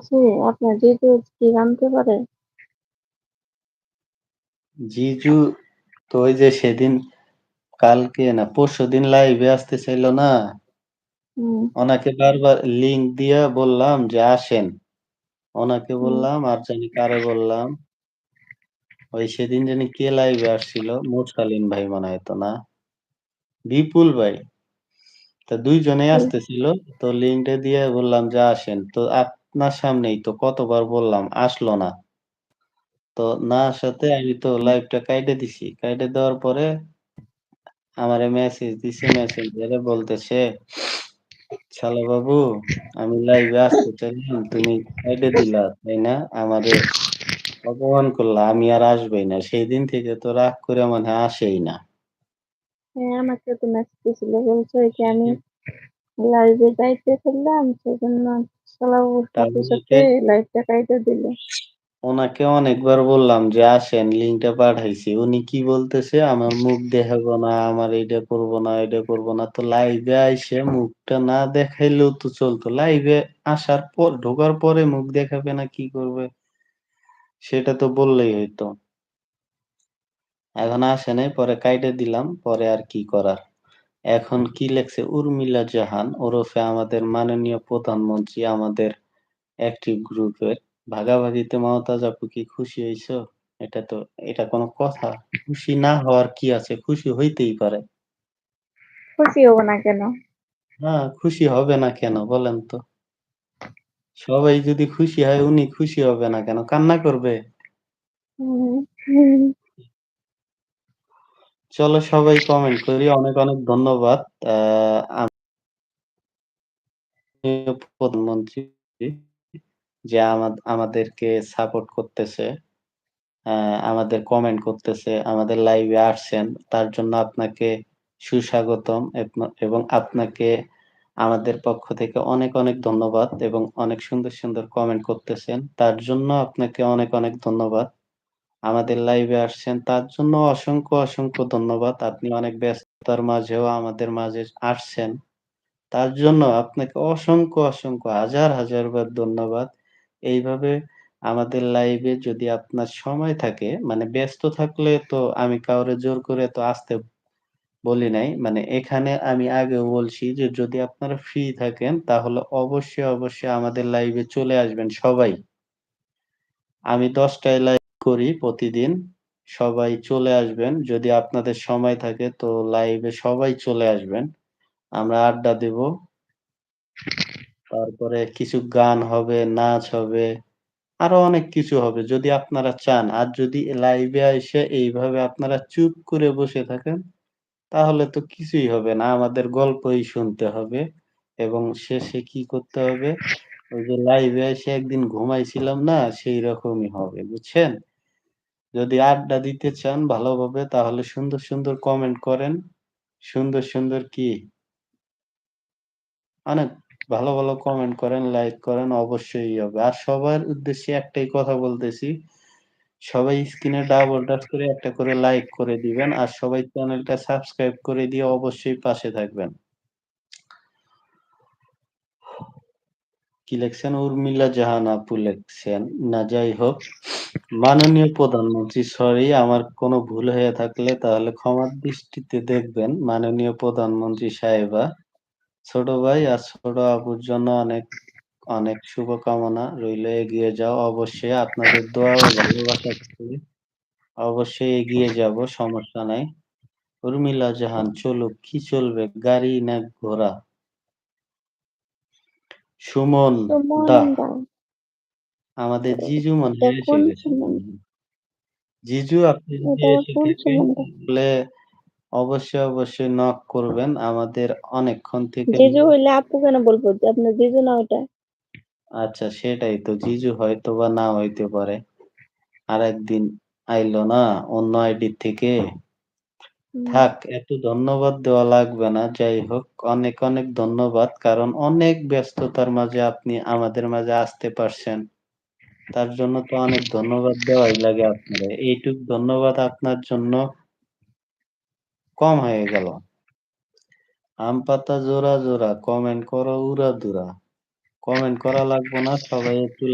বলছি আপনার জিজু কি জানতে পারে? জিজু তো ওই যে সেদিন কালকে না পরশুদিন লাইভে আসতে চাইল না। হুম। ওনাকে বারবার লিংক দিয়া বললাম যে আসেন। ওনাকে হুম। বললাম আর জানি কারে বললাম। ওই সেদিন জানি কে লাইভে আসছিল মুরসালিন ভাই মনে হয় তো না। বিপুল ভাই। তো দুইজনে। আসতেছিল তো লিঙ্কটা দিয়ে বললাম যে আসেন। তো আপনার সামনেই তো কতবার বললাম, আসলো না। তো না আসাতে আমি তো লাইভটা কাইটে দিছি। কাইটে দেওয়ার পরে আমারে মেসেজ দিছে মেসেঞ্জারে বলতেছে, শালা বাবু, আমি লাইভে আসতে চাইলাম তুমি কাইটে দিলা, তাই না? আমারে অপমান করলা, আমি আর আসবই না। সেই দিন থেকে তো রাগ করে মানে আসেই না। হ্যাঁ আমাকে তো মেসেজ দিছিল, বলছে যে আমি লাইভে যাইতে ফেললাম সেজন্য দিল। ওনাকে অনেকবার বললাম যে আসেন লিঙ্কটা পাঠাইছি। উনি কি বলতেছে? আমার মুখ দেখাবো না আমার এইটা করব না এটা করব না। তো লাইভে আইসে মুখটা না দেখাইলেও তো চলতো। লাইভে আসার পর ঢোকার পরে মুখ দেখাবে না কি করবে? সেটা তো বললেই হইতো। এখন আসে নাই পরে কাইটে দিলাম পরে আর কি করার? এখন কি লেখছে? উর্মিলা জাহান ওরফে আমাদের মাননীয় প্রধানমন্ত্রী আমাদের অ্যাক্টিভ গ্রুপের ভাগাভাগিতে মমতাজ আপু কি খুশি হইছো এটা তো এটা কোনো কথা। খুশি না হওয়ার কি আছে? খুশি হইতেই পারে। খুশি হব না কেন? হ্যাঁ খুশি হবে না কেন? বলেন তো। সবাই যদি খুশি হয় উনি খুশি হবে না কেন? কান্না করবে। চলো সবাই কমেন্ট করি, অনেক অনেক ধন্যবাদ। প্রধানমন্ত্রী যে আমাদেরকে সাপোর্ট করতেছে আমাদের কমেন্ট করতেছে, আমাদের লাইভে আসছেন, তার জন্য আপনাকে সুস্বাগতম এবং আপনাকে আমাদের পক্ষ থেকে অনেক অনেক ধন্যবাদ এবং অনেক সুন্দর সুন্দর কমেন্ট করতেছেন, তার জন্য আপনাকে অনেক অনেক ধন্যবাদ। আমাদের লাইভে আসছেন। তার জন্য অসংখ্য অসংখ্য ধন্যবাদ। আপনি অনেক ব্যস্ততার মাঝেও আমাদের মাঝে আসছেন। তার জন্য আপনাকে অসংখ্য অসংখ্য, হাজার হাজার বার ধন্যবাদ। এইভাবে আমাদের লাইভে যদি আপনার সময় থাকে মানে ব্যস্ত থাকলে তো আমি কাউরে জোর করে তো আসতে বলি নাই মানে এখানে আমি আগেও বলছি যে যদি আপনারা ফ্রি থাকেন, তাহলে অবশ্যই অবশ্যই আমাদের লাইভে চলে আসবেন সবাই। আমি দশটায় লাইভ করি প্রতিদিন। সবাই চলে আসবেন। যদি আপনাদের সময় থাকে তো লাইভে সবাই চলে আসবেন। আমরা আড্ডা দেব। তারপরে কিছু গান হবে, নাচ হবে, আরও অনেক কিছু হবে যদি আপনারা চান। আর যদি লাইভে এসে এইভাবে আপনারা চুপ করে বসে থাকেন, তাহলে তো কিছুই হবে না। আমাদের গল্পই শুনতে হবে এবং শেষে কি করতে হবে? ওই যে লাইভে এসে একদিন ঘুমাইছিলাম না, সেই রকমই হবে। বুঝছেন? যদি আড্ডা দিতে চান ভালোভাবে, তাহলে সুন্দর সুন্দর কমেন্ট করেন। সুন্দর সুন্দর কি? অনেক ভালো ভালো কমেন্ট করেন লাইক করেন, অবশ্যই হবে। আর সবার উদ্দেশ্যে একটাই কথা বলতেছি, সবাই স্ক্রিনে ডাবল টাচ করে একটা করে লাইক করে দিবেন, আর সবাই চ্যানেলটা সাবস্ক্রাইব করে দিয়ে অবশ্যই পাশে থাকবেন। কি লিখছেন উর্মিলা জাহান আপু লিখছেন না যাই হোক মাননীয় প্রধানমন্ত্রী সরি আমার কোনো ভুল হয়ে থাকলে তাহলে ক্ষমার দৃষ্টিতে দেখবেন। মাননীয় প্রধানমন্ত্রী সাহেবা, ছোট ভাই আর ছোট আপুর জন্য অনেক অনেক শুভকামনা। রইল এগিয়ে যাও। অবশ্যই আপনাদের দোয়া ভালোবাসা অবশ্যই এগিয়ে যাব, সমস্যা নাই। উর্মিলা জাহান, চলুক, কি চলবে? গাড়ি না ঘোড়া? সুমন দা। আমাদের জিজু মনে হয় এসে গেছে। জিজু আপনি যদি এসে থাকেন তাহলে অবশ্যই অবশ্যই নক করবেন আমাদের অনেকক্ষণ থেকে। জিজু হইলে আপু কেন বলব? যে আপনার জিজু না ওটা আচ্ছা সেটাই তো। জিজু হয়তো বা না হইতে পারে। আর একদিন আইলো না অন্য আইডি থেকে। থাক, এত ধন্যবাদ দেওয়া লাগবে না, যাই হোক, অনেক অনেক ধন্যবাদ, কারণ অনেক ব্যস্ততার মাঝে আপনি আমাদের মাঝে আসতে পারছেন। তার জন্য তো অনেক ধন্যবাদ দেওয়াই লাগে আপনারে। এইটুক ধন্যবাদ আপনার জন্য কম হয়ে গেল। আম পাতা জোড়া জোড়া, কমেন্ট করো, উড়া, দুরা। কমেন্ট করা লাগবো না। সবাই একটু